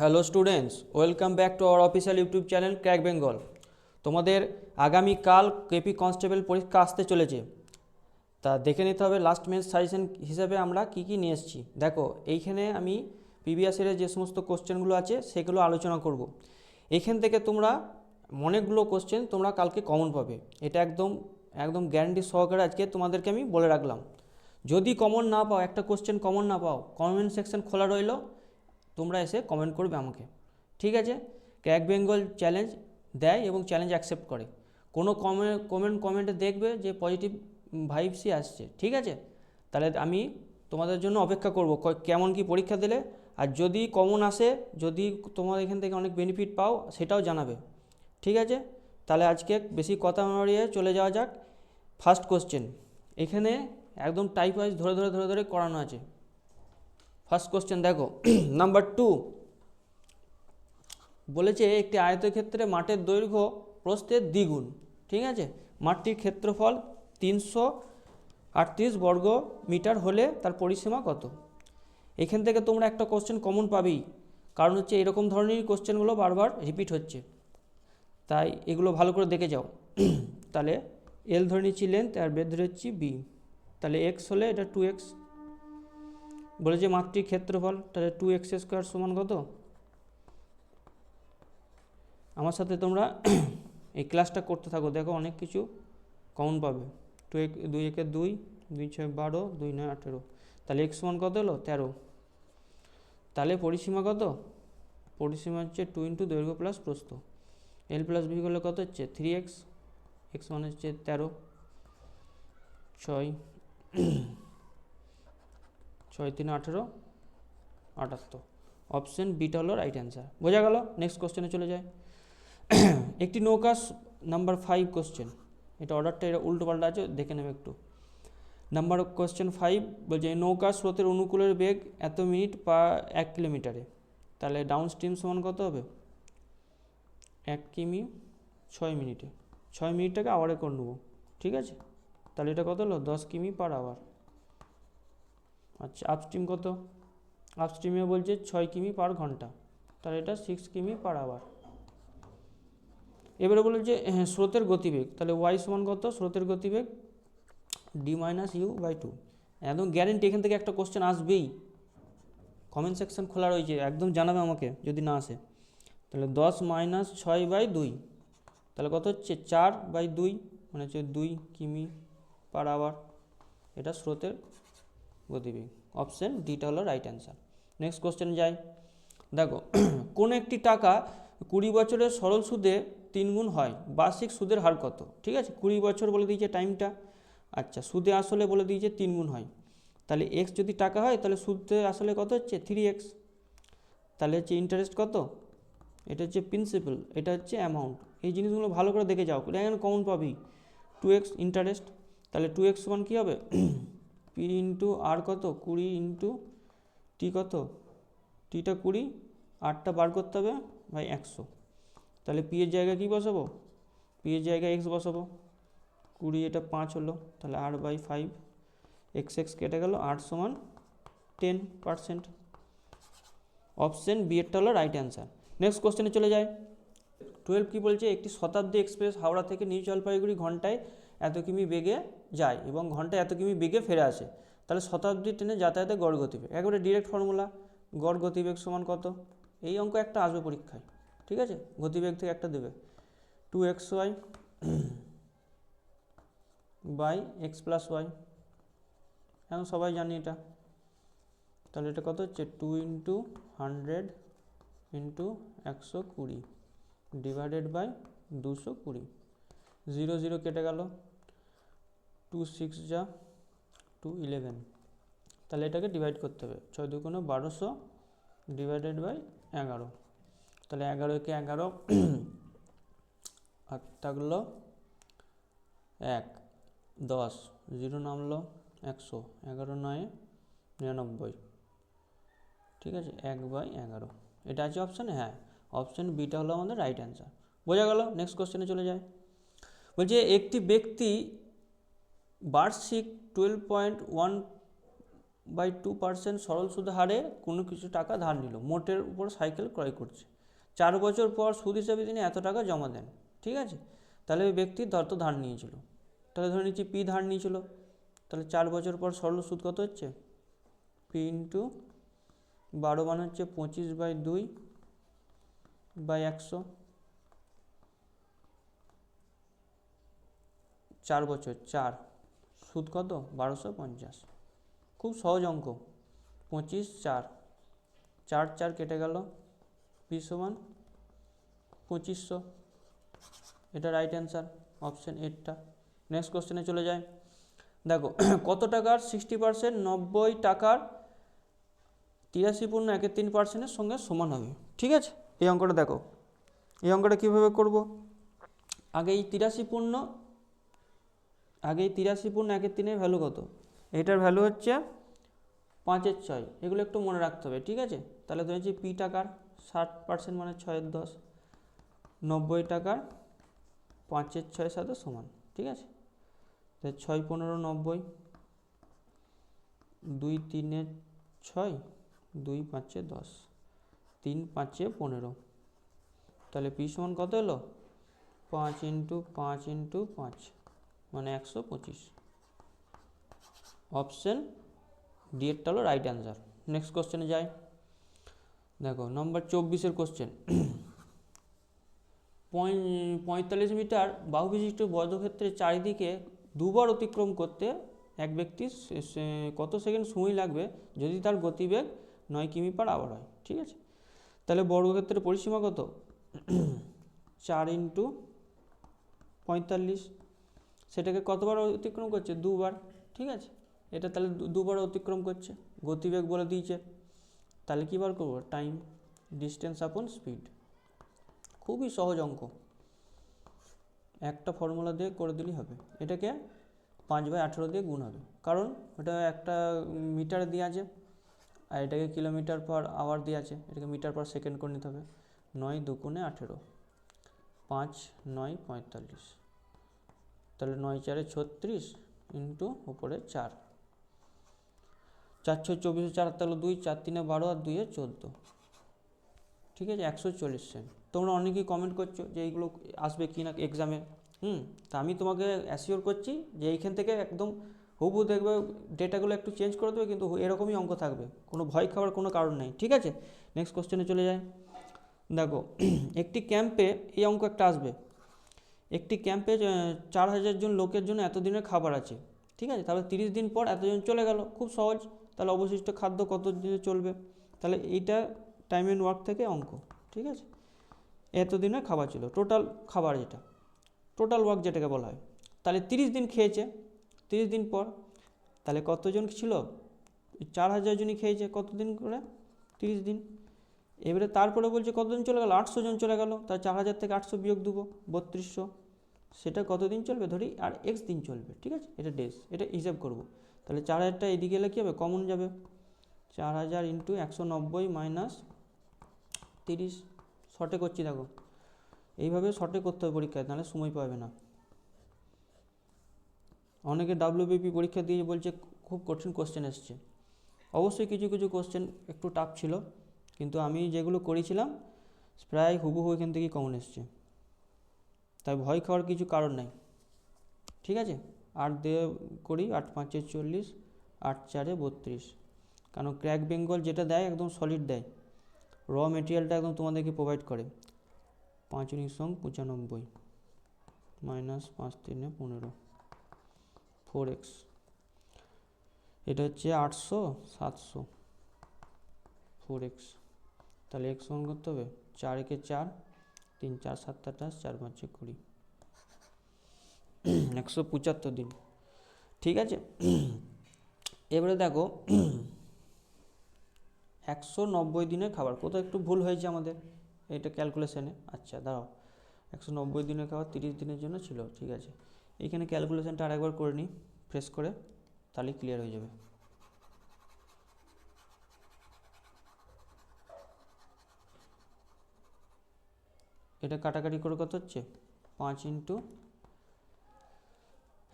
Hello students, welcome back to our official YouTube channel crack Bengal. তোমাদের আগামীকাল KP constable পরীক্ষা আসতে চলেছে। তা দেখে নিতে হবে লাস্ট মেন্স সাজেশন হিসেবে আমরা কি কি নিয়ে এসেছি। দেখো, এইখানে আমি প্রিভিয়াস ইয়ারের যে সমস্ত কোশ্চেনগুলো আছে, সেগুলো আলোচনা করব। এইখান থেকে তোমরা অনেকগুলো কোশ্চেন তোমরা কালকে কমন পাবে। এটা একদম একদম গ্যারান্টি সহকারে আজকে তোমাদেরকে আমি বলে রাখলাম। যদি কমন না পাও, একটা কোশ্চেন কমন না পাও কমেন্ট সেকশন খোলা রইল। তোমরা এসে কমেন্ট করবে আমাকে। ঠিক আছে? ক্র্যাক বেঙ্গল চ্যালেঞ্জ দেয় এবং চ্যালেঞ্জ অ্যাকসেপ্ট করে। কোনো কমেন্ট কমেন্ট কমেন্টে দেখবে যে পজিটিভ ভাইবসই আসছে। ঠিক আছে? তাহলে আমি তোমাদের জন্য অপেক্ষা করব কেমন কি পরীক্ষা দিলে। আর যদি কমন আসে, যদি তোমার এখান থেকে অনেক বেনিফিট পাও, সেটাও জানাবে। ঠিক আছে? তাহলে আজকে বেশি কথা বাড়িয়ে চলে যাওয়া যাক। ফার্স্ট কোশ্চেন এখানে একদম টাইপ ওয়াইজ ধরে ধরে ধরে ধরে করানো আছে। ফার্স্ট কোশ্চেন দেখো। নাম্বার টু বলেছে একটি আয়তক্ষেত্রে মাঠের দৈর্ঘ্য প্রস্থের দ্বিগুণ, ঠিক আছে? মাঠটির ক্ষেত্রফল তিনশো আটত্রিশ বর্গ মিটার হলে তার পরিসীমা কত? এখান থেকে তোমরা একটা কোশ্চেন কমন পাবেই, কারণ হচ্ছে এরকম ধরনের কোশ্চেনগুলো বারবার রিপিট হচ্ছে। তাই এগুলো ভালো করে দেখে যাও। তাহলে এল ধরে নিচ্ছি লেন্থ আর বেদ ধরে বি তাহলে এক্স হলে এটা টু এক্স বলে যে মাত্রিক ক্ষেত্রফল তাহলে টু এক্স স্কোয়ার সমান কত? আমার সাথে তোমরা এই ক্লাসটা করতে থাকো, দেখো অনেক কিছু কমন পাবে। টু এক, দুই একে দুই দুই ছয় বারো, দুই নয় আঠেরো। তাহলে এক্স সমান কত হলো? তেরো। তাহলে পরিসীমা কত? পরিসীমা হচ্ছে টু ইন্টু দৈর্ঘ্য প্লাস প্রস্থ। এল প্লাস বি করলে কত হচ্ছে? থ্রি এক্স এক্স মানে হচ্ছে তেরো। ছয় ছয় তিন আঠেরো, আটাত্তর। অপশন বিটা হলো রাইট অ্যান্সার বোঝা গেল? নেক্সট কোশ্চেনে চলে যায় একটি নৌকা নাম্বার ফাইভ কোশ্চেন এটা অর্ডারটা এটা উল্টো পাল্টা আছে, দেখে নেবে একটু। নাম্বার কোশ্চেন ফাইভ বলছে নৌকা স্রোতের অনুকূলের বেগ এত মিনিট পা এক কিলোমিটারে তাহলে ডাউন স্ট্রিম সমান কত হবে? এক কিমি, ছয় মিনিটে। ছয় মিনিটটাকে আওয়ারে করে নেব। ঠিক আছে? তাহলে এটা কত হলো? দশ কিমি পার আওয়ার আচ্ছা আপস্ট্রিম কত? আপস্ট্রিমে বলছে ছয় কিমি পার ঘণ্টা। তাহলে এটা সিক্স কিমি পার আওয়ার এবারে বলে যে হ্যাঁ, স্রোতের গতিবেগ। তাহলে ওয়াই সমান কত? স্রোতের গতিবেগ D minus U by two একদম গ্যারেন্টি এখান থেকে একটা কোশ্চেন আসবেই। কমেন্ট সেকশন খোলা রয়েছে একদম জানাবে আমাকে যদি না আসে। তাহলে দশ মাইনাস ছয় বাই দুই। তাহলে কত হচ্ছে? চার বাই দুই মানে হচ্ছে দুই কিমি পার আওয়ার এটা স্রোতের গতিবেগ অপশন ডিটা হলো রাইট অ্যান্সার নেক্সট কোশ্চেন যাই। দেখো, কোন একটি টাকা কুড়ি বছরের সরল সুদে তিন গুণ হয়? বার্ষিক সুদের হার কত? ঠিক আছে? কুড়ি বছর বলে দিয়েছে টাইমটা আচ্ছা সুদে আসলে বলে দিয়েছে তিন গুণ হয়। তাহলে এক্স যদি টাকা হয়, তাহলে সুদে আসলে কত হচ্ছে? থ্রি এক্স তাহলে হচ্ছে ইন্টারেস্ট কত? এটা হচ্ছে প্রিন্সিপাল এটা হচ্ছে অ্যামাউন্ট এই জিনিসগুলো ভালো করে দেখে যাও। এখানে কমন পাবি। টু এক্স ইন্টারেস্ট তাহলে টু এক্স সমান কী হবে? পি ইন্টু আর কত? কুড়ি ইন্টু টি কত? টিটা কুড়ি, আটটা বার করতে হবে ভাই একশো। তাহলে পি এর জায়গায় কী বসাবো? পি এর জায়গায় এক্স বসাবো। কুড়ি এটা পাঁচ হলো, তাহলে আট বাই ফাইভ, এক্স এক্স কেটে গেল আট সমান টেন পারসেন্ট। অপশন বি এরটা হলো রাইট অ্যান্সার। নেক্সট কোশ্চেনে চলে যায়। টুয়েলভ কী বলছে? একটি শতাব্দী এক্সপ্রেস হাওড়া থেকে নিউ জলপাইগুড়ি ঘন্টায় এত কিমি বেগে যায় এবং ঘন্টায় এত কিমি বেগে ফিরে আসে, তাহলে শতাব্দী ট্রেনে যাতায়াতে গড় গতিবেগ। একেবারে ডিরেক্ট ফর্মুলা গড় গতিবেগ সমান কত? এই অঙ্ক একটা আসবে পরীক্ষায়, ঠিক আছে? গতিবেগ থেকে একটা দেবে। Two X Y by X plus Y এখন সবাই জানি এটা। তাহলে এটা কত হচ্ছে? টু ইন্টু হান্ড্রেড ইন্টু একশো কুড়ি ডিভাইডেড বাই দুশো কুড়ি। জিরো জিরো কেটে গেল। টু সিক্স যা টু ইলেভেন তাহলে এটাকে ডিভাইড করতে হবে। ছয় দুগুণে বারোশো ডিভাইডেড বাই এগারো। তাহলে এগারো একে এগারো আর থাকল এক। দশ। জিরো নামলো একশো। এগারো নয়, নিরানব্বই। ঠিক আছে? এক বাই এগারো। এটা আছে অপশান হ্যাঁ। অপশান বিটা হলো আমাদের রাইট অ্যান্সার বোঝা গেল? নেক্সট কোশ্চেনে চলে যায়। বলছে, একটি ব্যক্তি বার্ষিক twelve point one by two percent সরল সুদ হারে কোনো কিছু টাকা ধার নিল। মোটের উপর সাইকেল ক্রয় করছে। চার বছর পর সুদ হিসাবে তিনি এত টাকা জমা দেন, ঠিক আছে? তাহলে ওই ব্যক্তি ধরতো ধার নিয়েছিল। তাহলে ধরে নিচ্ছি পি ধার নিয়েছিল। তাহলে চার বছর পর সরল সুদ কত হচ্ছে? পি ইন্টু বারো মান হচ্ছে পঁচিশ বাই দুই বাই একশো। চার বছর, চার। সুদ কত? বারোশো পঞ্চাশ। খুব সহজ অঙ্ক। পঁচিশ, চার। চার চার কেটে গেল। পি সমান পঁচিশশো। এটা রাইট অ্যান্সার অপশান এইটটা নেক্সট কোশ্চেনে চলে যায় দেখো, কত টাকার সিক্সটি পার্সেন্ট নব্বই টাকার তিরাশি পূর্ণ একের তিন পার্সেন্টের সঙ্গে সমান হবে? ঠিক আছে? এই অঙ্কটা দেখো। এই অঙ্কটা কীভাবে করব? আগে এই তিরাশি পূর্ণ আগে এই তিরাশি পূর্ণ একের তিনের ভ্যালু কত? এটার ভ্যালু হচ্ছে পাঁচের ছয়। এগুলো একটু মনে রাখতে হবে, ঠিক আছে? তাহলে ধরেছি পি টাকার ষাট পার্সেন্ট মানে ছয়ের দশ, নব্বই টাকার পাঁচের ছয়ের সাথে সমান, ঠিক আছে? তাহলে ছয় পনেরো নব্বই, দুই তিনের ছয়, দুই পাঁচে দশ, তিন পাঁচে পনেরো। তাহলে পি সমান কত এলো? পাঁচ ইন্টু পাঁচ ইন্টু পাঁচ। মানে একশো পঁচিশ। অপশন ডি এরটা হলো রাইট অ্যান্সার নেক্সট কোশ্চেনে যাই। দেখো নম্বর চব্বিশের কোশ্চেন পঁয়তাল্লিশ মিটার বাহু বিশিষ্ট বর্গক্ষেত্রের চারিদিকে দুবার অতিক্রম করতে এক ব্যক্তির কত সেকেন্ড সময় লাগবে যদি তার গতিবেগ নয় কিমি পার আওয়ার হয়, ঠিক আছে? তাহলে বর্গক্ষেত্রের পরিসীমা কত? চার ইন্টু পঁয়তাল্লিশ সেটাকে কতবার অতিক্রম করছে? দুবার, ঠিক আছে? এটা তাহলে দুবার অতিক্রম করছে। গতিবেগ বলে দিয়েছে। তাহলে কী বার করব? টাইম ডিস্টেন্স আপন স্পিড খুবই সহজ অঙ্ক। একটা ফর্মুলা দিয়ে করে দিলেই হবে। এটাকে পাঁচ বাই আঠেরো দিয়ে গুণ হবে। কারণ ওটা একটা মিটার দিয়ে আছে, আর এটাকে কিলোমিটার পার আওয়ার দিয়ে আছে। এটাকে মিটার পার সেকেন্ড করে নিতে হবে। নয় দুগুণে আঠেরো। পাঁচ, নয় পঁয়তাল্লিশ। তাহলে নয় চারে ছত্রিশ ইন্টু উপরে চার। চার ছয় চব্বিশে চার, তাহলে দুই, চার তিনে বারো আর দুইয়ে চোদ্দ। ঠিক আছে? একশো চল্লিশ সেন্ট তোমরা অনেকেই কমেন্ট করছ যে এইগুলো আসবে কি না এক্সামে হুম, তা আমি তোমাকে অ্যাসিওর করছি যে এইখান থেকে একদম হুবু দেখবে ডেটাগুলো একটু চেঞ্জ করে দেবে, কিন্তু এরকমই অঙ্ক থাকবে। কোনো ভয় খাওয়ার কোনো কারণ নেই। ঠিক আছে? নেক্সট কোশ্চেনে চলে যায় দেখো, একটি ক্যাম্পে এই অঙ্ক একটা আসবে। একটি ক্যাম্পে চার হাজার জন লোকের জন্য এতদিনের খাবার আছে। ঠিক আছে? তাহলে তিরিশ দিন পর এতজন চলে গেল। খুব সহজ। তাহলে অবশিষ্ট খাদ্য কত দিনে চলবে? তাহলে এইটা টাইম অ্যান্ড ওয়ার্ক থেকে অঙ্ক। ঠিক আছে? এতদিনের খাবার ছিল। টোটাল খাবার যেটা। টোটাল ওয়ার্ক যেটাকে বলা হয়। তাহলে তিরিশ দিন খেয়েছে। তিরিশ দিন পর। তাহলে কতজন ছিল? চার হাজার জনই খেয়েছে। কতদিন করে? তিরিশ দিন। এবারে তারপরে বলছে কতদিন চলে গেল? আটশো জন চলে গেল। তার চার হাজার থেকে আটশো বিয়োগ দেবো, বত্রিশশো। সেটা কতদিন চলবে ধরি? আর এক্স দিন চলবে, ঠিক আছে? এটা ডেজ এটা হিসাব করব। তাহলে চার হাজারটা এদিকে এলে কী হবে? কমন যাবে। চার হাজার ইন্টু একশো নব্বই মাইনাস তিরিশ শর্টে করছি দেখো। এইভাবে শর্টে করতে হবে পরীক্ষায়, নাহলে সময় পাবে না। অনেকে ডাব্লিউবিপি পরীক্ষা দিয়ে বলছে, খুব কঠিন কোশ্চেন এসছে। অবশ্যই কিছু কিছু কোশ্চেন একটু টাফ ছিল। কিন্তু আমি যেগুলো করেছিলাম, প্রায় হুবহু এখান থেকেই কমন এসছে। তাই ভয় খাওয়ার কিছু কারণ নাই। ঠিক আছে? আট দিয়ে করি, আট পাঁচে চল্লিশ, আট চারে বত্রিশ। কারণ ক্র্যাক বেঙ্গল যেটা দেয় একদম সলিড দেয়। র মেটেরিয়ালটা একদম তোমাদেরকে প্রোভাইড করে। পাঁচ উনিশ সং পঁচানব্বই। মাইনাস পাঁচ তিনে পনেরো। ফোর এক্স এটা হচ্ছে আটশো, সাতশো। ফোর এক্স তাহলে এক্স সমান করতে হবে চার একে চার, তিন, চার, সাত আঠাশ চার, পাঁচে কুড়ি। একশো পঁচাত্তর দিন। ঠিক আছে? এবারে দেখো, একশো নব্বই দিনের খাবার। কোথাও একটু ভুল হয়েছে আমাদের, এটা ক্যালকুলেশনে আচ্ছা দাঁড়াও। একশো নব্বই দিনের খাবার তিরিশ দিনের জন্য ছিল, ঠিক আছে। এইখানে ক্যালকুলেশনটা আরেকবার করে নিই ফ্রেশ করে তাহলেই ক্লিয়ার হয়ে যাবে। এটা কাটাকাটি করে কত হচ্ছে? পাঁচ ইন্টু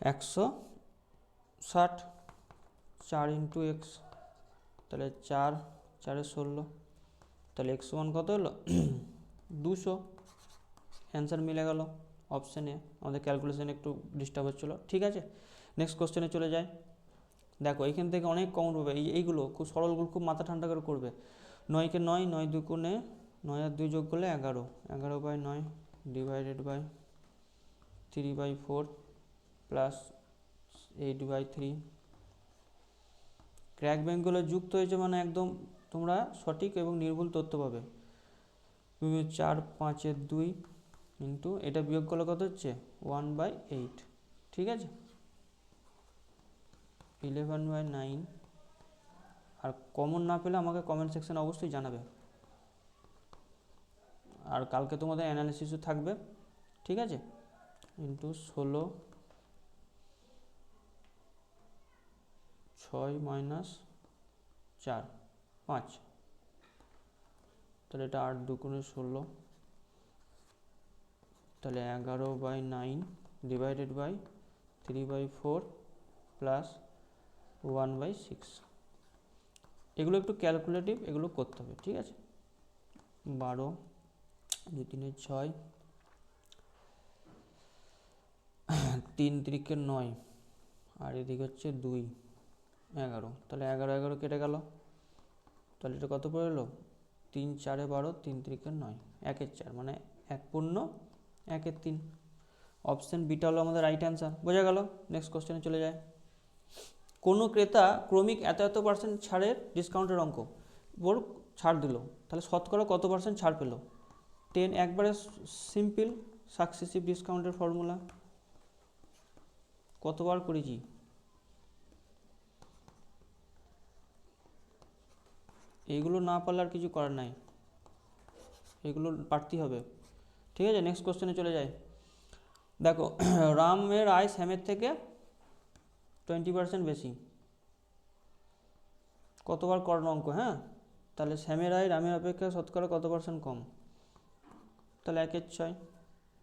একশো ষাট, চার ইন্টু এক্স, তাহলে চার, চারে ষোলো, তাহলে এক্স ওয়ান কত হলো? দুশো। অ্যান্সার মিলে গেল অপশানে, আমাদের ক্যালকুলেশন একটু ডিস্টার্ব হচ্ছিল। ঠিক আছে, নেক্সট কোশ্চেনে চলে যায় দেখো এইখান থেকে অনেক কমন পাবে। এই, এইগুলো খুব সরলগুলো খুব মাথা ঠান্ডা করে করবে। নয়কে নয় নয় দুই কোণে নয় আর দুই যোগ করলে এগারো। এগারো বাই নয় divided by three by four plus eight by three crack ব্যাঙ্কগুলো যুক্ত হয়েছে মানে একদম তোমরা সঠিক এবং নির্ভুল তথ্য পাবে। তুমি চার পাঁচের দুই ইন্টু এটা বিয়োগ করলে কত হচ্ছে? ওয়ান বাই এইট ঠিক আছে? ইলেভেন বাই নাইন আর কমন না পেলে আমাকে কমেন্ট সেকশানে অবশ্যই জানাবে। আর কালকে তোমাদের অ্যানালিসিসও থাকবে, ঠিক আছে? ইন্টু ষোলো ছয় মাইনাস চার, পাঁচ। তাহলে এটা আট দুগুণে ষোলো। তাহলে এগারো by nine divided by three by four plus one by six এগুলো একটু ক্যালকুলেটিভ এগুলো করতে হবে, ঠিক আছে? বারো দুই তিনে ছয়। তিন তিরিকে নয়। আর এদিকে হচ্ছে দুই। এগারো। তাহলে এগারো এগারো কেটে গেল। তাহলে এটা কত পড়ে এলো তিন চারে বারো, তিন তিরিকে নয়। একের চার মানে এক পূর্ণ, একের তিন। অপশান বিটা হলো আমাদের রাইট অ্যান্সার বোঝা গেল? নেক্সট কোশ্চেনে চলে যায়। কোনো ক্রেতা ক্রমিক এত এত পার্সেন্ট ছাড়ের ডিসকাউন্টের অঙ্ক। ওর ছাড় দিল। তাহলে শতকরা কত পার্সেন্ট ছাড় পেল? টেন, একবারে সিম্পল সাকসেসিভ ডিসকাউন্টের ফর্মুলা কতবার করেছি? এইগুলো না পারলে আর কিছু করার নাই। এগুলো পারতেই হবে। ঠিক আছে নেক্সট কোশ্চেনে চলে যাই। দেখো রামের আয় শ্যামের থেকে টোয়েন্টি পার্সেন্ট বেশি। কতবার করানো অঙ্ক হ্যাঁ? তাহলে শ্যামের আয় রামের অপেক্ষা শতকরা কত পার্সেন্ট কম? তাহলে একের ছয়।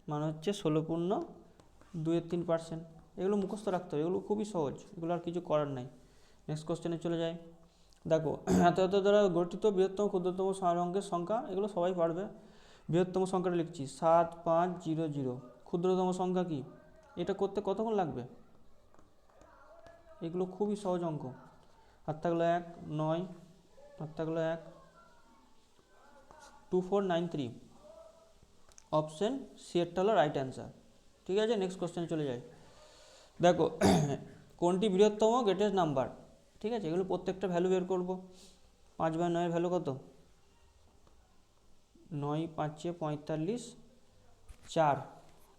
মানে হচ্ছে ষোলো পূর্ণ দুয়ের তিন পার্সেন্ট এগুলো মুখস্থ রাখতে হবে, এগুলো খুবই সহজ, এগুলো আর কিছু করার নাই। নেক্সট কোশ্চেনে চলে যায় দেখো, এত এত দ্বারা গঠিত বৃহত্তম ক্ষুদ্রতম অঙ্কের সংখ্যা, এগুলো সবাই পারবে। বৃহত্তম সংখ্যাটা লিখছি, সাত পাঁচ জিরো জিরো। ক্ষুদ্রতম সংখ্যা কি? এটা করতে কতক্ষণ লাগবে? এগুলো খুবই সহজ অঙ্ক। হাত থাকল এক, নয়, হাত থাকল এক two four nine three option C এরটা হলো রাইট অ্যান্সার ঠিক আছে নেক্সট কোশ্চেন চলে যাই। দেখো, কোনটি বৃহত্তম? গ্রেটেস্ট নাম্বার ঠিক আছে, এগুলো প্রত্যেকটা ভ্যালু বের করব। পাঁচ বাই নয়ের ভ্যালু কত? নয় পাঁচে পঁয়তাল্লিশ, চার,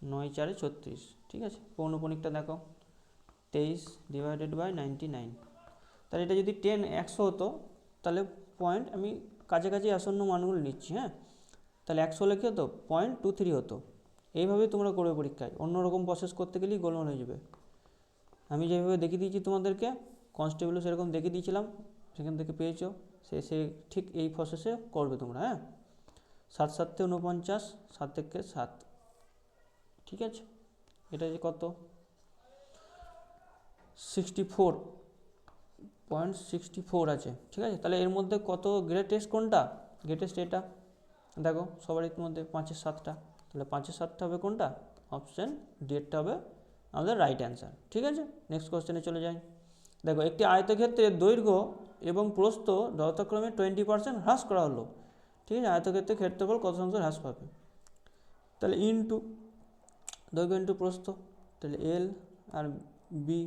নয় চারে ছত্রিশ। ঠিক আছে পৌনপণিকটা দেখো। তেইশ ডিভাইডেড বাই নাইনটি নাইন তাহলে এটা যদি টেন একশো হতো, তাহলে পয়েন্ট আমি কাছাকাছি আসন্ন মানগুলো নিচ্ছি হ্যাঁ? তাহলে একশো হলে কী হতো পয়েন্ট টু থ্রি হতো। এইভাবেই তোমরা করবে পরীক্ষায়। অন্যরকম প্রসেস করতে গেলেই গোলমাল হয়ে যাবে। আমি যেভাবে দেখিয়ে দিয়েছি তোমাদেরকে কনস্টেবলও সেরকম দেখিয়ে দিয়েছিলাম, সেখান থেকে পেয়েছ, সে সে ঠিক এই প্রসেসে করবে তোমরা হ্যাঁ? সাত সাতে উনপঞ্চাশ সাত থেকে সাত। ঠিক আছে? এটা যে কত? Sixty four point sixty four আছে। ঠিক আছে? তাহলে এর মধ্যে কত গ্রেটেস্ট কোনটা? গ্রেটেস্ট এটা? দেখো সবারই মধ্যে পাঁচের সাতটা। তাহলে পাঁচের সাতটা হবে কোনটা? অপশান ডেটটা হবে আমাদের রাইট অ্যান্সার ঠিক আছে? নেক্সট কোশ্চেনে চলে যাই। দেখো, একটি আয়তক্ষেত্রের দৈর্ঘ্য এবং প্রস্থ যথাক্রমে টোয়েন্টি পার্সেন্ট হ্রাস করা হলো। ঠিক আছে? আয়তক্ষেত্রের ক্ষেত্রফল কত শতাংশ হ্রাস পাবে? তাহলে ইনটু দৈর্ঘ্য ইন্টু প্রস্থ। তাহলে এল আর বি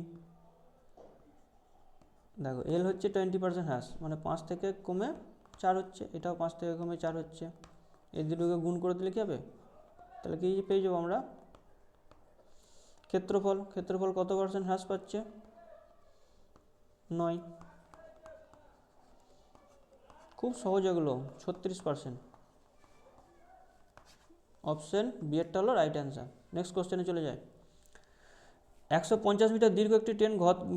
দেখো এল হচ্ছে টোয়েন্টি পার্সেন্ট হ্রাস মানে পাঁচ থেকে কমে চার হচ্ছে, এটাও পাঁচ থেকে কমে চার হচ্ছে। এই দুটোকে গুণ করে দিলে কী হবে? তাহলে কী পেয়ে যাব আমরা? ক্ষেত্রফল ক্ষেত্রফল কত পার্সেন্ট হ্রাস পাচ্ছে? নয়। খুব সহজ এগুলো, ছত্রিশ পার্সেন্ট অপশন বিয়েরটা হলো রাইট অ্যান্সার নেক্সট কোশ্চেনে চলে যায় একশো পঞ্চাশ মিটার দীর্ঘ একটি ট্রেন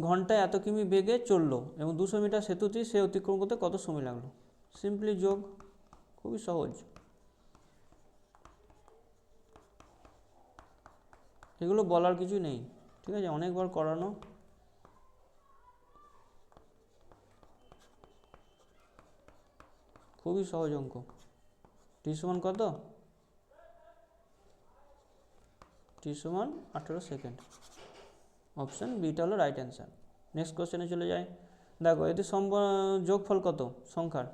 ঘন্টায় এত কিমি বেগে চলল এবং দুশো মিটার সেতুটি সে অতিক্রম করতে কত সময় লাগল? সিম্পলি যোগ। খুবই সহজ। এগুলো বলার কিছু নেই। ঠিক আছে? অনেকবার করানো। খুবই সহজ অঙ্ক। টি সমান কত? টি সমান আঠেরো সেকেন্ড। অপশান বিটা হলো রাইট অ্যান্সার নেক্সট কোশ্চেনে চলে যাই। দেখো, এতে সম্ভ যোগফল কত? সংখ্যার।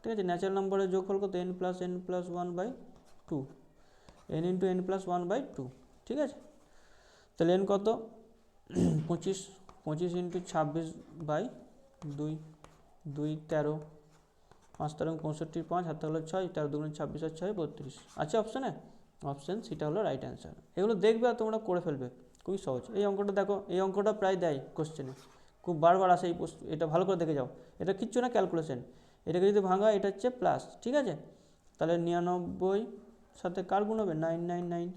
ঠিক আছে? ন্যাচারাল নাম্বারের যোগফল কত? N plus N plus one by two N into N plus one by two ঠিক আছে? তাহলে এন কত? পঁচিশ পঁচিশ ইন্টু ছাব্বিশ বাই দুই দুই তেরো। পাঁচ তেরো পঁয়ষট্টি পাঁচ হাত হলো ছয়, তেরো দুগুণ ছাব্বিশ আর ছয়, বত্রিশ। আছে অপশানে অপশান সেটা হলো রাইট অ্যান্সার এগুলো দেখবে আর তোমরা করে ফেলবে। খুবই সহজ। এই অঙ্কটা দেখো, এই অঙ্কটা প্রায় দেয় কোশ্চেনে খুব বারবার আসে এই এটা ভালো করে দেখে যাও। এটা কিচ্ছু না ক্যালকুলেশন এটাকে যদি ভাঙা, এটা হচ্ছে প্লাস ঠিক আছে? তাহলে নিরানব্বই সাথে কার গুণ হবে? নাইন নাইন নাইন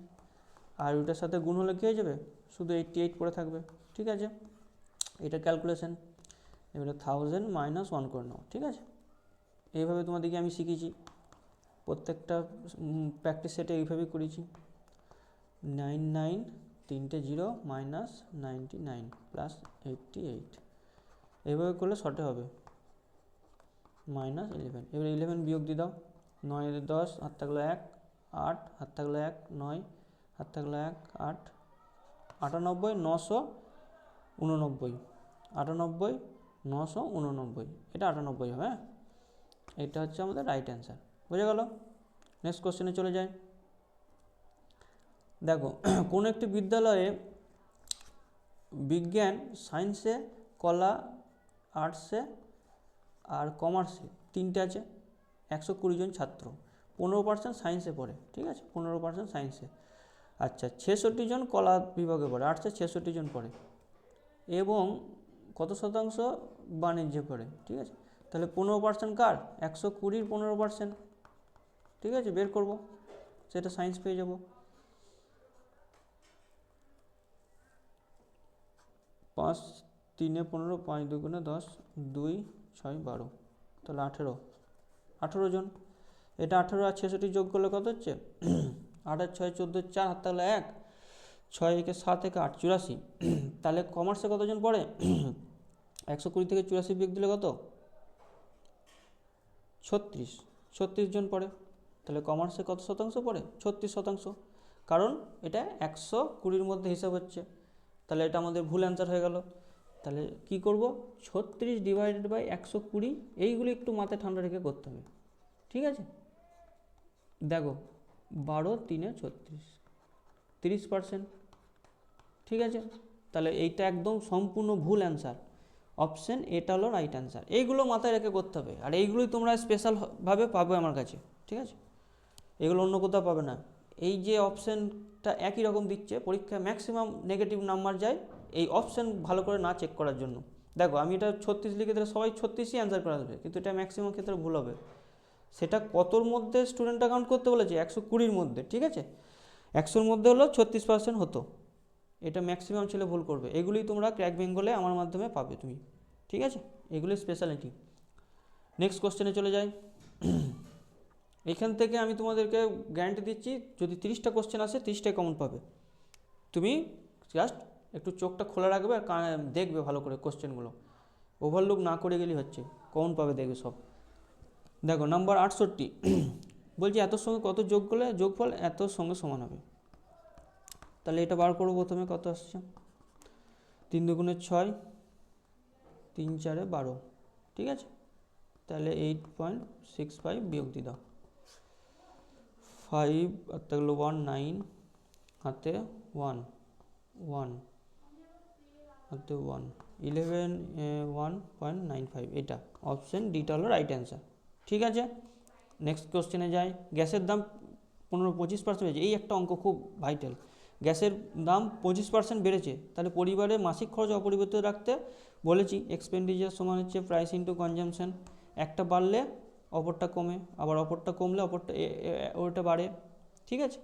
আর ওইটার সাথে গুণ হলে কী হয়ে যাবে? শুধু এইটটি এইট পড়ে থাকবে। ঠিক আছে? এটা ক্যালকুলেশন এবারে থাউজেন্ড মাইনাস ওয়ান করে নাও। ঠিক আছে? এইভাবে তোমাদেরকে আমি শিখিয়েছি। প্রত্যেকটা প্র্যাকটিস সেটে এইভাবেই করেছি। নাইন নাইন তিনটে zero minus ninety nine plus eighty eight এইভাবে করলে শর্টে হবে। মাইনাস ইলেভেন এবার ইলেভেন বিয়োগ দিয়ে দাও। নয় দশ, হাত থাকল এক, আট, হাত থাকল এক, নয় হাত থাকল এক আট, আটানব্বই নশো উননব্বই, আটানব্বই নশো উননব্বই। এটা আটানব্বই হবে হ্যাঁ? এটা হচ্ছে আমাদের রাইট অ্যান্সার বুঝে গেল? নেক্সট কোশ্চেনে চলে যাই। দেখো, কোনো একটি বিদ্যালয়ে বিজ্ঞান সায়েন্সে কলা আর্টসে আর কমার্সে তিনটে আছে, একশো কুড়ি জন ছাত্র। পনেরো পার্সেন্ট সায়েন্সে পড়ে, ঠিক আছে? পনেরো পার্সেন্ট সায়েন্সে আচ্ছা ছেষট্টি জন কলা বিভাগে পড়ে আর্টসে ছেষট্টি জন পড়ে এবং কত শতাংশ বাণিজ্যে পড়ে, ঠিক আছে? তাহলে পনেরো পার্সেন্ট কার? একশো কুড়ির পনেরো পার্সেন্ট ঠিক আছে? বের করব, সেটা সায়েন্স পেয়ে যাব। পাঁচ, তিনে পনেরো, পাঁচ দুগুণে দশ, দুই, ছয়, বারো, তাহলে আঠেরো আঠেরো জন। এটা আঠেরো আর ছেষট্টি যোগ করলে কত হচ্ছে? আট আর ছয় চোদ্দ চার হাত তাহলে এক, ছয় একে সাত একে আট, চুরাশি। তাহলে কমার্সে কতজন পড়ে? একশো কুড়ি থেকে চুরাশি বিয়োগ দিলে কত? ছত্রিশ। ছত্রিশ জন পড়ে। তাহলে কমার্সে কত শতাংশ পড়ে? ছত্রিশ শতাংশ। কারণ এটা একশো কুড়ির মধ্যে হিসাব হচ্ছে। তাহলে এটা আমাদের ভুল অ্যান্সার হয়ে গেল। তাহলে কি করব? ছত্রিশ ডিভাইডেড বাই একশো কুড়ি, এইগুলো একটু মাথায় ঠান্ডা রেখে করতে হবে। ঠিক আছে? দেখো বারো, তিনে ছত্রিশ। তিরিশ পার্সেন্ট ঠিক আছে? তাহলে এইটা একদম সম্পূর্ণ ভুল অ্যান্সার অপশন এটা হলো রাইট অ্যান্সার এইগুলো মাথায় রেখে করতে হবে। আর এইগুলোই তোমরা স্পেশালভাবে পাবে আমার কাছে। ঠিক আছে? এগুলো অন্য কোথাও পাবে না। এই যে অপশানটা একই রকম দিচ্ছে পরীক্ষায় ম্যাক্সিমাম নেগেটিভ নাম্বার যায় এই অপশান ভালো করে না চেক করার জন্য। দেখো, আমি এটা ছত্রিশ লিখে দিলে সবাই ছত্রিশই অ্যান্সার করে আসবে। কিন্তু এটা ম্যাক্সিমাম ক্ষেত্রে ভুল হবে। সেটা কতর মধ্যে স্টুডেন্ট অ্যাকাউন্ট করতে বলেছে? একশো কুড়ির মধ্যে, ঠিক আছে? একশোর মধ্যে হলো ছত্রিশ পার্সেন্ট হতো। এটা ম্যাক্সিমাম ছেলে ভুল করবে। এগুলোই তোমরা ক্র্যাক বেঙ্গলে আমার মাধ্যমে পাবে তুমি, ঠিক আছে? এগুলি স্পেশালিটি নেক্সট কোশ্চেনে চলে যাই। এখান থেকে আমি তোমাদেরকে গ্যারান্টি দিচ্ছি, যদি তিরিশটা কোশ্চেন আসে তিরিশটাই কমন পাবে। তুমি জাস্ট একটু চোখটা খোলা রাখবে আর দেখবে ভালো করে কোশ্চেনগুলো ওভারলুক না করে গেলেই হচ্ছে। কমন পাবে দেখবে সব। দেখো নাম্বার আটষট্টি। বলছি এতর সঙ্গে কত যোগ করলে? যোগফল এতর সঙ্গে সমান হবে। তাহলে এটা বার করব প্রথমে, কত আসছে? তিন দুগুণে ছয়, তিন চারে বারো। ঠিক আছে? তাহলে এইট পয়েন্ট সিক্স ফাইভ বিয়োগ দিয়ে দাও। ফাইভ আর থাকল ওয়ান নাইন হাতে ওয়ান ওয়ান হাতে one eleven one point nine five এটা। অপশান ডিটা হলো রাইট অ্যান্সার ঠিক আছে? নেক্সট কোশ্চেনে যাই। গ্যাসের দাম পনেরো পঁচিশ পার্সেন্ট বেড়েছে। এই একটা অঙ্ক খুব ভাইটাল গ্যাসের দাম পঁচিশ পার্সেন্ট বেড়েছে। তাহলে পরিবারে মাসিক খরচ অপরিবর্তিত রাখতে বলেছি এক্সপেন্ডিচার সমান হচ্ছে প্রাইস ইন্টু কনজামশন একটা বাড়লে অপরটা কমে, আবার অপরটা কমলে অপরটা ওটা বাড়ে। ঠিক আছে?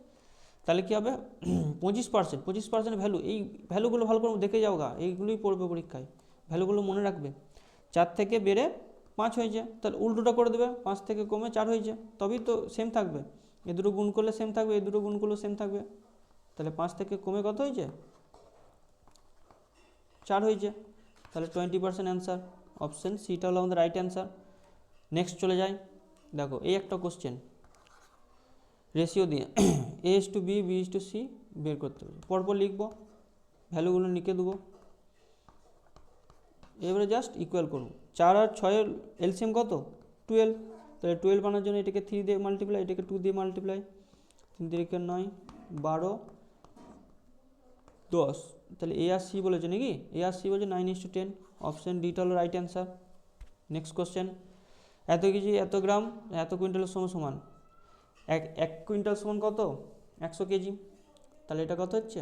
তাহলে কী হবে? পঁচিশ পার্সেন্ট পঁচিশ পার্সেন্ট ভ্যালু এই ভ্যালুগুলো ভালো করে দেখে যাও গা। এইগুলোই পড়বে পরীক্ষায়। ভ্যালুগুলো মনে রাখবে। চার থেকে বেড়ে পাঁচ হয়েছে তাহলে উল্টোটা করে দেবে, পাঁচ থেকে কমে চার হয়েছে তবেই তো সেম থাকবে। এ দুটো গুণ করলে সেম থাকবে, এ দুটো গুণ করলে সেম থাকবে। তাহলে পাঁচ থেকে কমে কত হয়েছে চার হয়েছে তাহলে টোয়েন্টি পার্সেন্ট অ্যান্সার অপশান সিটা হলো আমাদের রাইট অ্যান্সার নেক্সট চলে যাই। দেখো, এই একটা কোশ্চেন রেশিও দিয়ে A is to B B is to C বের করতে হবে। পরপর লিখব ভ্যালুগুলো লিখে দেবো। এবারে জাস্ট ইকুয়াল করুন চার আর ছয়ের এলসিএম কত? টুয়েলভ। তাহলে টুয়েলভ আনার জন্য এটাকে থ্রি দিয়ে মাল্টিপ্লাই এটাকে টু দিয়ে মাল্টিপ্লাই তিন তিরিকে নয়, বারো, দশ। তাহলে এ আর সি বলেছে নাকি? এ আর সি বলছে nine is to ten option ডিটা হলো রাইট অ্যান্সার নেক্সট কোশ্চেন এত কেজি, এত গ্রাম, এত কুইন্টালের সমান সমান? এক এক কুইন্টাল সমান কত? একশো কেজি। তাহলে এটা কত হচ্ছে?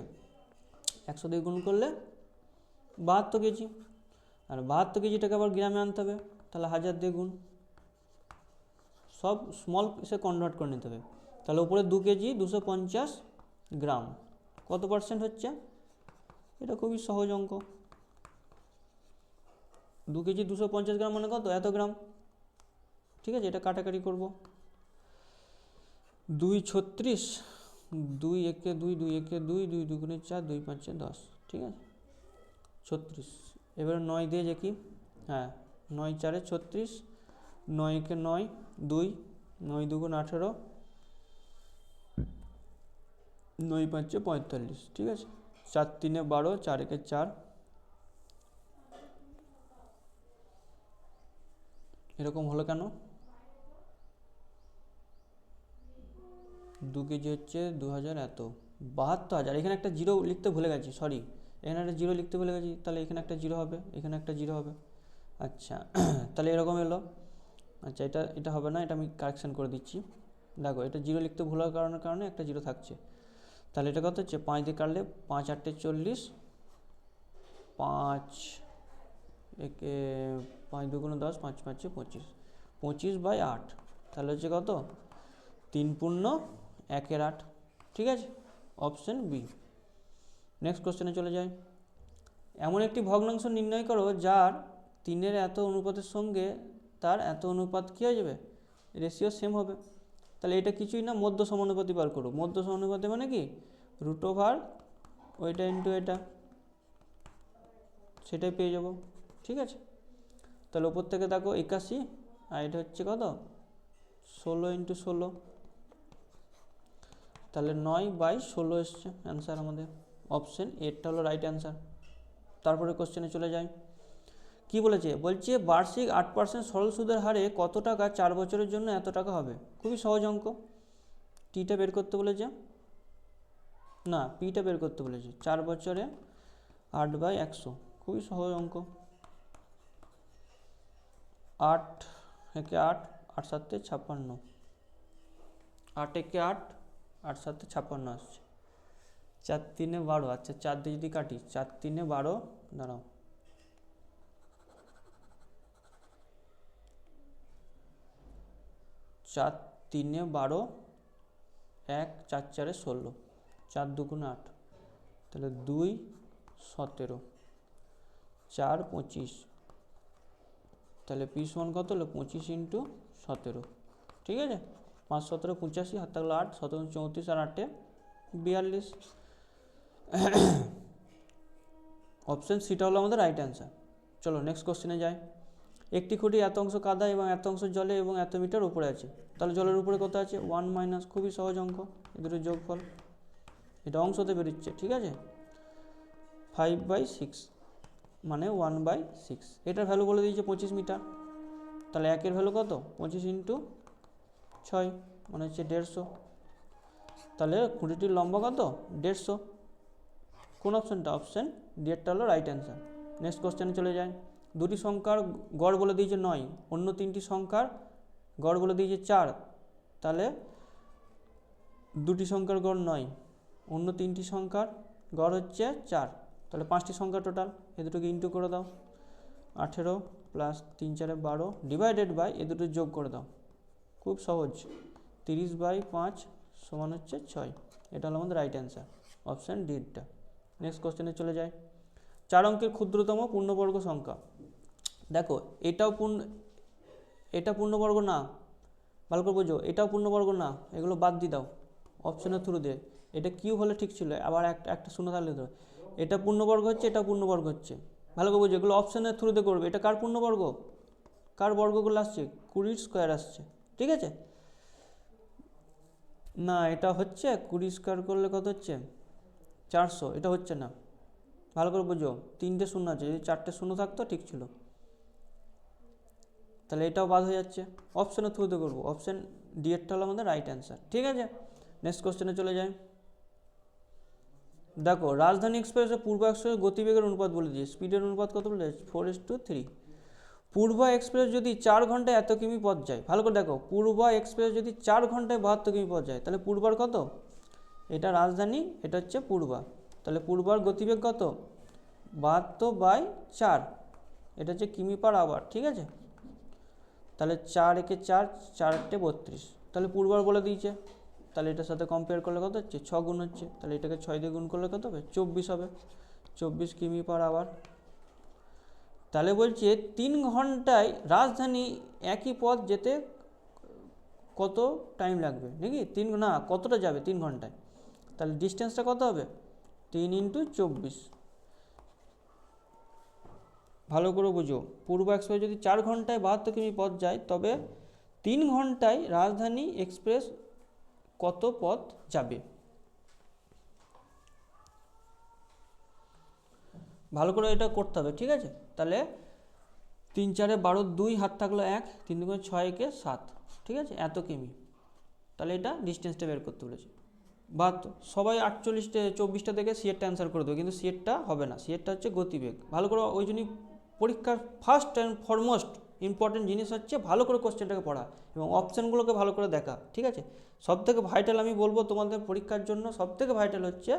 একশো দিয়ে গুণ করলে বাহাত্তর কেজি। আর বাহাত্তর কেজিটাকে আবার গ্রামে আনতে হবে, তাহলে হাজার দিয়ে গুণ সব স্মল সে কনভার্ট করে নিতে হবে। তাহলে উপরে দু কেজি দুশো পঞ্চাশ গ্রাম। কত পার্সেন্ট হচ্ছে? এটা খুবই সহজ অঙ্ক। দু কেজি দুশো পঞ্চাশ গ্রাম মানে কত? এত গ্রাম। ঠিক আছে, এটা কাটাকাটি করব। দুই ছত্রিশ, দুই একে দুই দুই একে দুই দুই দুগুণে চার, দুই পাঁচে দশ। ঠিক আছে? ছত্রিশ। এবারে নয় দিয়ে যে কি? হ্যাঁ নয় চারে ছত্রিশ নয় একে নয়, দুই, নয় দুগুণ আঠেরো, নয় পাঁচে পঁয়তাল্লিশ, ঠিক আছে? চার তিনে বারো চার একে চার। এরকম হলো কেন? দু কেজি হচ্ছে দু হাজার এত, বাহাত্তর হাজার। এখানে একটা জিরো লিখতে ভুলে গেছি সরি এখানে একটা জিরো লিখতে ভুলে গেছি, তাহলে এখানে একটা জিরো হবে, এখানে একটা জিরো হবে। আচ্ছা তাহলে এরকম এলো। আচ্ছা এটা এটা হবে না, এটা আমি কারেকশান করে দিচ্ছি। দেখো, এটা জিরো লিখতে ভুলার কারণের কারণে একটা জিরো থাকছে। তাহলে এটা কত হচ্ছে? পাঁচ দিয়ে কাটলে পাঁচ আটটে চল্লিশ। পাঁচ, একে, পাঁচ দুগুণে দশ, পাঁচ, পাঁচে পঁচিশ। পঁচিশ বাই আট, তাহলে হচ্ছে কত? তিন পূর্ণ একের আট, ঠিক আছে? অপশন বি নেক্সট কোশ্চেনে চলে যাই। এমন একটি ভগ্নাংশ নির্ণয় করো যার তিনের এত অনুপাতের সঙ্গে তার এত অনুপাত কী হয়ে যাবে? রেশিও সেম হবে। তাহলে এটা কিছুই না, মধ্য সমানুপাতি বার করো। মধ্য সমানুপাতি মানে কি? রুট ওভার ওইটা ইন্টু এটা। সেটাই পেয়ে যাব। ঠিক আছে? তাহলে ওপর থেকে দেখো একাশি, আর এটা হচ্ছে কত? ষোলো ইন্টু ষোলো। তাহলে নয় বাই ষোলো এসছে অ্যান্সার আমাদের। অপশন এরটা হলো রাইট অ্যান্সার তারপরে কোশ্চেনে চলে যাই। কি বলেছে? বলছে, বার্ষিক আট পার্সেন্ট সরল সুদের হারে কত টাকা চার বছরের জন্য এত টাকা হবে? খুবই সহজ অঙ্ক। টিটা বের করতে বলেছে। না পিটা বের করতে বলেছে। চার বছরে আট বাই একশো। খুবই সহজ অঙ্ক। আট একে আট আট সাতে ছাপ্পান্ন। আট একে আট আট সাতে ছাপ্পান্ন আসছে। চার তিনে বারো আচ্ছা চার দিয়ে যদি কাটি চার তিনে বারো, দাঁড়াও। চার তিনে বারো, এক, চার, চারে ষোলো, চার দুগুণে আট, তাহলে দুই, সতেরো, চার, পঁচিশ, তাহলে পি সমান কত হলো? পঁচিশ ইন্টু সতেরো, ঠিক আছে? পাঁচ, সতেরো, পঁচাশি হাত থাকল আট সতেরো চৌত্রিশ আর আটে বিয়াল্লিশ অপশান সিটা হলো আমাদের রাইট অ্যান্সার চলো নেক্সট কোশ্চেনে যাই। একটি খুঁটি এত অংশ কাদা এবং এত অংশ জলে এবং এত মিটার উপরে আছে। তাহলে জলের উপরে কত আছে? ওয়ান মাইনাস খুবই সহজ অঙ্ক। এ দুটো যোগফল। এটা অংশতে বেরোচ্ছে, ঠিক আছে? ফাইভ বাই সিক্স মানে ওয়ান বাই সিক্স এটার ভ্যালু বলে দিয়েছে পঁচিশ মিটার। তাহলে একের ভ্যালু কত? পঁচিশ ইন্টু ছয় মানে হচ্ছে দেড়শো। তাহলে খুঁটিটির লম্বা কত? দেড়শো। কোন অপশানটা অপশান ডিএরটা হলো রাইট অ্যান্সার নেক্সট কোশ্চেনে চলে যায় দুটি সংখ্যার গড় বলে দিয়েছে নয়, অন্য তিনটি সংখ্যার গড় বলে দিয়েছে চার। তাহলে দুটি সংখ্যার গড় নয়, অন্য তিনটি সংখ্যার গড় হচ্ছে চার। তাহলে পাঁচটি সংখ্যা টোটাল এ দুটোকে ইন্টু করে দাও। আঠেরো প্লাস তিন চারে বারো ডিভাইডেড বাই এ দুটো যোগ করে দাও। খুব সহজ। তিরিশ বাই পাঁচ সমান হচ্ছে ছয়। এটা হলো আমাদের রাইট অ্যান্সার অপশান ডিটা নেক্সট কোশ্চেনে চলে যায় চার অঙ্কের ক্ষুদ্রতম পূর্ণবর্গ সংখ্যা। দেখো, এটাও পূর্ণ, এটা পূর্ণবর্গ না। ভালো করে বোঝো, এটাও পূর্ণবর্গ না। এগুলো বাদ দিয়ে দাও। অপশনের থ্রু দিয়ে। এটা কিউ হলে ঠিক ছিল, আবার একটা একটা শূন্য থাকলে তো। এটা পূর্ণবর্গ হচ্ছে এটা পূর্ণবর্গ হচ্ছে। ভালো করে বোঝো, এগুলো অপশনের থ্রুতে করবে। এটা কার পূর্ণবর্গ? কার বর্গগুলো আসছে? কুড়ির স্কোয়ার আসছে। ঠিক আছে? না, এটা হচ্ছে কুড়ি স্কোয়ার করলে কত হচ্ছে? চারশো, এটা হচ্ছে না। ভালো করে বুঝো, তিনটে শূন্য আছে, যদি চারটে শূন্য থাকতো ঠিক ছিল। তাহলে এটাও বাদ হয়ে যাচ্ছে। অপশানের থ্রুতে করব। অপশান ডি এরটা হলো আমাদের রাইট অ্যান্সার ঠিক আছে? নেক্সট কোশ্চেনে চলে যাই। দেখো, রাজধানী এক্সপ্রেসের পূর্ব এক্সপ্রেস গতিবেগের অনুপাত বলে দিয়ে স্পিডের অনুপাত কত বলে ফোর এস টু থ্রি পূর্ব এক্সপ্রেস যদি চার ঘন্টায় এত কিমি পথ যায়, ভালো করে দেখো, পূর্ব এক্সপ্রেস যদি চার ঘন্টায় বাহাত্তর কিমি পথ যায়, তাহলে পূর্বার কত? এটা রাজধানী, এটা হচ্ছে পূর্বা। তাহলে পূর্বার গতিবেগ কত? বাহাত্তর বাই চার। এটা হচ্ছে কিমি পার আবার ঠিক আছে? তাহলে চার একে চার চারটে বত্রিশ। তাহলে পূর্বার বলে দিয়েছে। তাহলে এটার সাথে কম্পেয়ার করলে কত হচ্ছে? ছ গুণ হচ্ছে। তাহলে এটাকে ছয় দিয়ে গুণ করলে কত হবে? চব্বিশ হবে। চব্বিশ কিমি পার আওয়ার। তাহলে বলছে তিন ঘন্টায় রাজধানী একই পথ যেতে কত টাইম লাগবে? নাকি তিন, না, কতটা যাবে তিন ঘন্টায়? তাহলে ডিস্টেন্সটা কত হবে? তিন ইন্টু চব্বিশ। ভালো করে বুঝো। পূর্ব এক্সপ্রেস যদি চার ঘন্টায় বাহাত্তর কিমি পথ যায়, তবে তিন ঘন্টায় রাজধানী এক্সপ্রেস কত পথ যাবে? ভালো করে এটা করতে হবে, ঠিক আছে? তাহলে তিন চারে বারো, দুই, হাত থাকল এক, তিন দুগুণে ছয় একে সাত, ঠিক আছে? এত কিমি। তাহলে এটা ডিস্টেন্সটা বের করতে বলেছে। বাহাত্তর সবাই আটচল্লিশটা, চব্বিশটা থেকে সিএরটা অ্যান্সার করে দেবে, কিন্তু সিএরটা হবে না। সিএরটা হচ্ছে গতিবেগ। ভালো করে ওই জন্যই পরীক্ষার ফার্স্ট অ্যান্ড ফরমোস্ট ইম্পর্টেন্ট জিনিস হচ্ছে ভালো করে কোশ্চেনটাকে পড়া এবং অপশানগুলোকে ভালো করে দেখা, ঠিক আছে? সব থেকে ভাইটাল আমি বলব তোমাদের পরীক্ষার জন্য সব থেকে ভাইটাল হচ্ছে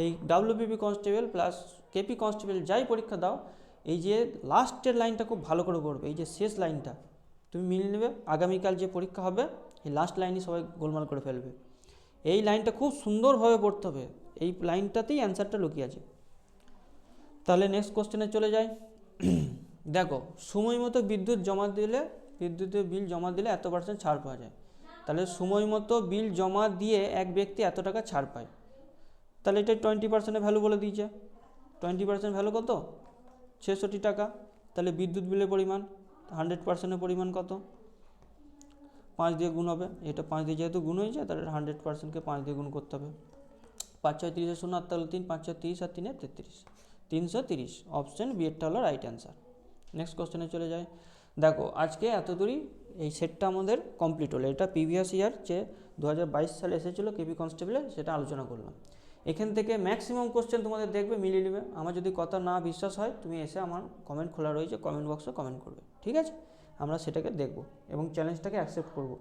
এই WBP constable plus KP constable যাই পরীক্ষা দাও, এই যে লাস্টের লাইনটা খুব ভালো করে করবে, এই যে শেষ লাইনটা তুমি মিলিয়ে নেবে। আগামীকাল যে পরীক্ষা হবে, এই লাস্ট লাইনই সবাই গোলমাল করে ফেলবে। এই লাইনটা খুব সুন্দরভাবে পড়তে হবে। এই লাইনটাতেই অ্যান্সারটা লুকিয়ে আছে। তাহলে নেক্সট কোশ্চেনে চলে যাই। দেখো, সময় মতো বিদ্যুৎ জমা দিলে, বিদ্যুতের বিল জমা দিলে এত পার্সেন্ট ছাড় পাওয়া যায়। তাহলে সময় মতো বিল জমা দিয়ে এক ব্যক্তি এত টাকা ছাড় পায়। তাহলে এটা টোয়েন্টি পার্সেন্টের ভ্যালু বলে দিয়েছে। টোয়েন্টি পার্সেন্ট ভ্যালু কত? ছেষট্টি টাকা। তাহলে বিদ্যুৎ বিলের পরিমাণ হান্ড্রেড পার্সেন্টের পরিমাণ কত? পাঁচ দিয়ে গুণ হবে। এটা পাঁচ দিয়ে যেহেতু গুণ হয়েছে, তাহলে হান্ড্রেড পার্সেন্টকে পাঁচ দিয়ে গুণ করতে হবে। পাঁচ ছয় তিরিশে শূন্য, আট তাহলে তিন, পাঁচ ছয় তিরিশ, আর তিনে তেত্রিশ। তিনশো তিরিশ। অপশান বি হলো রাইট অ্যান্সার নেক্সট কোশ্চেনে চলে যায় দেখো, আজকে এত দূরই এই সেটটা আমাদের কমপ্লিট হলো। এটা প্রিভিয়াস ইয়ার যে দু হাজার বাইশ সালে এসেছিল কেপি কনস্টেবলে সেটা আলোচনা করলাম। এখান থেকে ম্যাক্সিমাম কোশ্চেন তোমাদের দেখবে, মিলিয়ে নেবে। আমার যদি কথা না বিশ্বাস হয়, তুমি এসে আমার কমেন্ট খোলা রয়েছে কমেন্ট বক্সে কমেন্ট করবে। ঠিক আছে? আমরা সেটাকে দেখব এবং চ্যালেঞ্জটাকে অ্যাকসেপ্ট করব।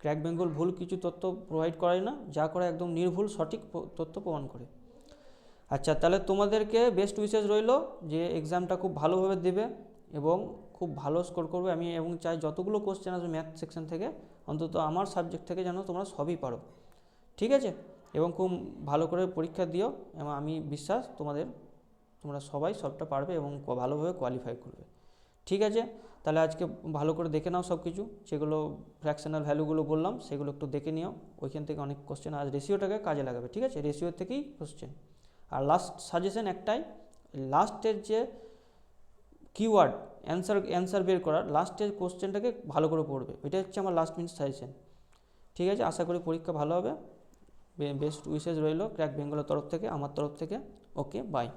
ক্র্যাক বেঙ্গল ভুল কিছু তথ্য প্রোভাইড করায় না, যা করে একদম নির্ভুল সঠিক তথ্য প্রমাণ করে। আচ্ছা তাহলে তোমাদেরকে বেস্ট উইশেস রইল যে এক্সামটা খুব ভালোভাবে দেবে এবং খুব ভালো স্কোর করবে। আমি এবং চাই যতগুলো কোশ্চেন আসবে ম্যাথ সেকশন থেকে, অন্তত আমার সাবজেক্ট থেকে যেন তোমরা সবই পারো। ঠিক আছে? এবং খুব ভালো করে পরীক্ষা দিও এবং আমি বিশ্বাস তোমাদের, তোমরা সবাই সবটা পারবে এবং ভালোভাবে কোয়ালিফাই করবে। ঠিক আছে? তাহলে আজকে ভালো করে দেখে নাও সব কিছু যেগুলো ফ্র্যাকশনাল ভ্যালুগুলো বললাম, সেগুলো একটু দেখে নিও। ওইখান থেকে অনেক কোশ্চেন আজ রেশিওটাকে কাজে লাগাবে, ঠিক আছে? রেশিও থেকেই কোশ্চেন আর লাস্ট সাজেশন একটাই লাস্টের যে কিওয়ার্ড অ্যান্সার অ্যান্সার বের করার লাস্টের কোশ্চেনটাকে ভালো করে পড়বে। এটা হচ্ছে আমার লাস্ট মিনিট সাজেশন ঠিক আছে? আশা করি পরীক্ষা ভালো হবে। বেস্ট উইশেস রইল ক্র্যাক বেঙ্গলের তরফ থেকে, আমার তরফ থেকে। Okay bye